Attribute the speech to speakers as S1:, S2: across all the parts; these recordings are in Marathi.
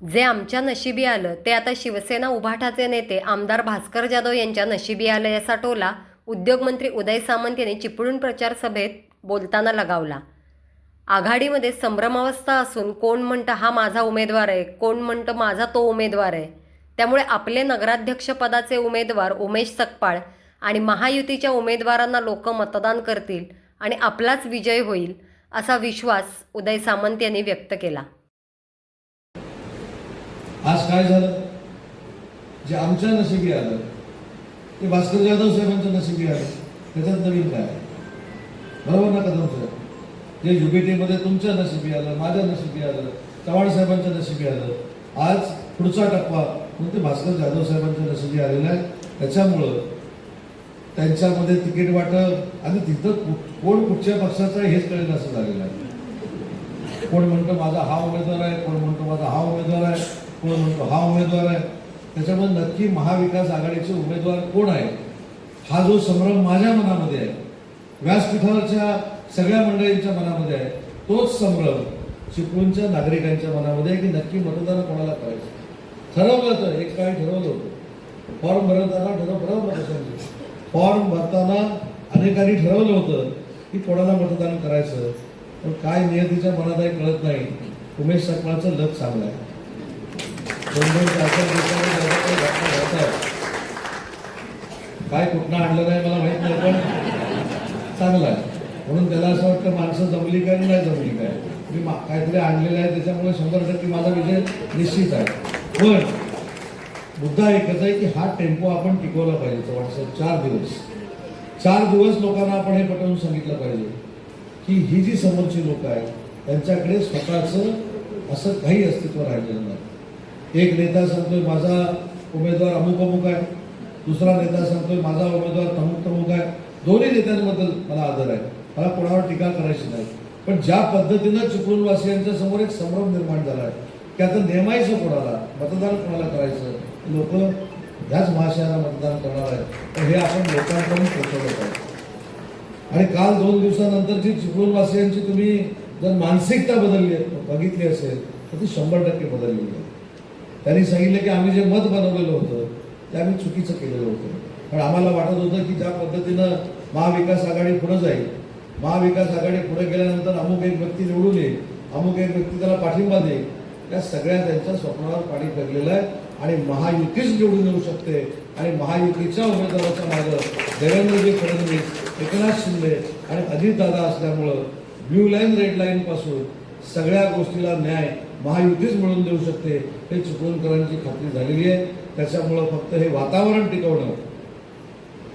S1: जे आमच्या नशिबी आलं ते आता शिवसेना उभाठाचे नेते आमदार भास्कर जाधव यांच्या नशिबी आलं याचा टोला उद्योगमंत्री उदय सामंत यांनी चिपळूण प्रचार सभेत बोलताना लगावला. आघाडीमध्ये संभ्रमावस्था असून कोण म्हणतं हा माझा उमेदवार आहे कोण म्हणतं माझा तो उमेदवार आहे त्यामुळे आपले नगराध्यक्षपदाचे उमेदवार उमेश सकपाळ आणि महायुतीच्या उमेदवारांना लोक मतदान करतील आणि आपलाच विजय होईल असा विश्वास उदय सामंत यांनी व्यक्त केला.
S2: आज काय झालं? जे आमच्या नशिबी आलं ते भास्कर जाधव साहेबांच्या नशिबी आलं त्याच्यात नवीन काय? बरोबर ना कदम साहेब? जे युबीटीमध्ये तुमच्या नशिबी आलं माझ्या नशिबी आलं चव्हाण साहेबांच्या नशिबी आलं आज पुढचा टप्पा म्हणजे ते भास्कर जाधव साहेबांच्या नशिबी आलेला आहे? त्याच्यामुळं त्यांच्यामध्ये तिकीट वाटप आणि तिथं कोण कुठच्या पक्षाचं हेच कळेल असं झालेलं आहे. कोण म्हणतो माझा हा उमेदवार आहे कोण म्हणतो माझा हा उमेदवार आहे? म्हणतो हा उमेदवार आहे. त्याच्यामुळे नक्की महाविकास आघाडीचे उमेदवार कोण आहे हा जो संभ्रम माझ्या मनामध्ये आहे व्यासपीठावरच्या सगळ्या मंडळींच्या मनामध्ये आहे तोच संभ्रम चिपळूणच्या नागरिकांच्या मनामध्ये आहे की नक्की मतदान कोणाला करायचं? ठरवलं तर एक काय ठरवलं होतं? फॉर्म भरताना ठरव बरोबर फॉर्म भरताना अनेकांनी ठरवलं होतं की कोणाला मतदान करायचं पण काय नियतीच्या मनात आहे कळत नाही. उमेश सकपाळचं लग चांगलं आहे. काही घटना काय कुठनं आणलं नाही मला माहीत नाही पण चांगलं आहे. म्हणून त्याला असं वाटतं माणसं जमली काय नाही जमली काय. मी मा- काहीतरी आणलेलं आहे त्याच्यामुळे शंभर टक्के माझा विजय निश्चित आहे. पण मुद्दा एकच आहे की हा टेम्पो आपण टिकवला पाहिजे चव्हाण चार दिवस. चार दिवस लोकांना आपण हे पटवून सांगितलं पाहिजे की ही जी समोरची लोक आहेत त्यांच्याकडे स्वतःचं असं काही अस्तित्व राहिलेलं नाही. एक नेता सांगतोय माझा उमेदवार अमुक अमुक आहे. दुसरा नेता सांगतोय माझा उमेदवार तमुक तमुक आहे. दोन्ही नेत्यांबद्दल मला आदर आहे. मला कोणावर टीका करायची नाही. पण ज्या पद्धतीनं चिपळूणवासियांच्या समोर एक संभ्रम निर्माण झाला आहे की आता नेमायचं कोणाला मतदान कोणाला करायचं? लोक ह्याच महाशयाला मतदान करणार आहेत. तर हे आपण लोकांकडून पोचवलं पाहिजे. आणि काल दोन दिवसानंतरची जी वासियांची तुम्ही जर मानसिकता बदलली बघितली असेल तर ती शंभर टक्के बदललेली आहे. त्यांनी सांगितलं की आम्ही जे मत बनवलेलं होतं ते आम्ही चुकीचं केलेलं होतं. पण आम्हाला वाटत होतं की ज्या पद्धतीनं महाविकास आघाडी पुढे जाईल महाविकास आघाडी पुढे गेल्यानंतर अमुक एक व्यक्ती निवडून येईल अमुक एक व्यक्ती त्याला पाठिंबा देईल या सगळ्या त्यांच्या स्वप्नावर पाणी फिरलेलं आहे. आणि महायुतीच निवडून येऊ शकते. आणि महायुतीच्या उमेदवाराच्या मागं देवेंद्रजी फडणवीस एकनाथ शिंदे आणि अजितदादा असल्यामुळं ब्ल्यू लाईन रेड लाईनपासून सगळ्या गोष्टीला न्याय महायुतीच मिळून देऊ शकते हे चिपळूणकरांची खात्री झालेली आहे. त्याच्यामुळं फक्त हे वातावरण टिकवणं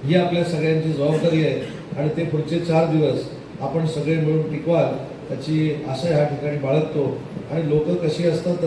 S2: ही आपल्या सगळ्यांची जबाबदारी आहे. आणि ते पुढचे चार दिवस आपण सगळे मिळून टिकवाल त्याची आशा ह्या ठिकाणी बाळगतो. आणि लोक कशी असतात